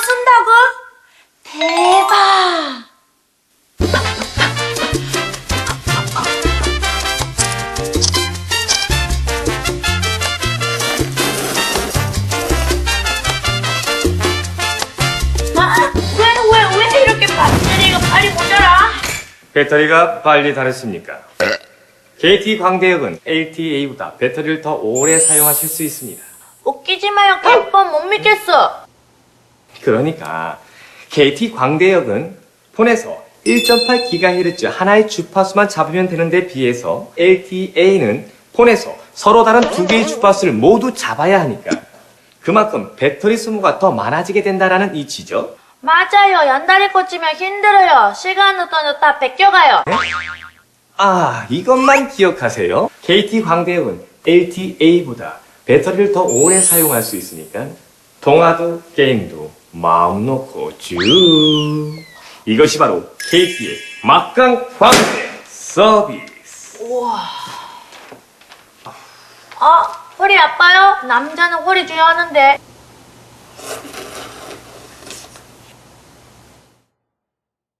쓴다고? 대박! 아, 배터리가 빨리 다르십니까? KT 광대역은 LTA보다 배터리를 더 오래 사용하실 수 있습니다. 웃기지 마요, 오빠 못 믿겠어. 그러니까 KT 광대역은 폰에서 1.8GHz 하나의 주파수만 잡으면 되는 데 비해서 LTA는 폰에서 서로 다른 두 개의 주파수를 모두 잡아야 하니까 그만큼 배터리 소모가 더 많아지게 된다라는 이치죠. 맞아요. 연달이 꽂히면 힘들어요. 시간은 또 넣다 뺏겨가요. 아, 이것만 기억하세요. KT 광대역은 LTA보다 배터리를 더 오래 사용할 수 있으니까 동화도 게임도 마음 놓고 쭉. 이것이 바로 KT의 막강 광대 서비스. 아, 허리 아파요? 남자는 허리 좋아하는데.